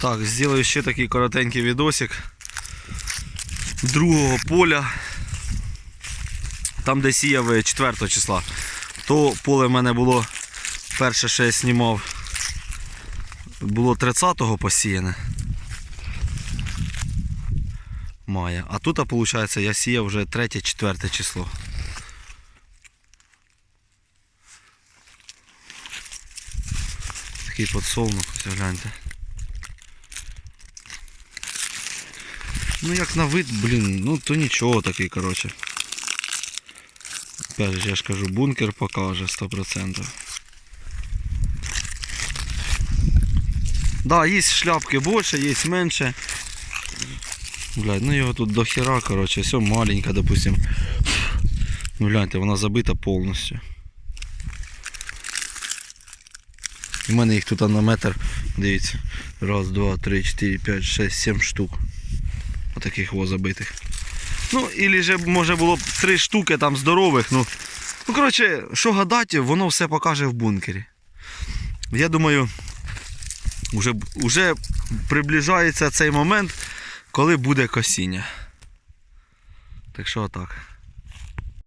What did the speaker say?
Так, зроблю ще такий коротенький відосик другого поля. Там, де сіяв 4 числа. То поле в мене було перше, що я знімав, було 30-го посіяне. Мая. А тут, виходить, я сіяв вже 3-4 число. Такий подсолнух, ось гляньте. Ну як на вид, блін, ну то нічого такий, коротше. Опять же, я ж кажу, бункер покаже 100%. Да, є шляпки більше, є менше. Блядь, ну його тут до хера, коротше, все маленька, допустим. Ну гляньте, вона забита повністю. У мене їх тут на метр, дивіться. Раз, два, три, чотири, п'ять, шесть, сім штук. Отаких во забитих. Ну, і же може було б три штуки там здорових. Ну, ну коротше, що гадати, воно все покаже в бункері. Я думаю, вже, вже приближається цей момент, коли буде косіння. Так що отак.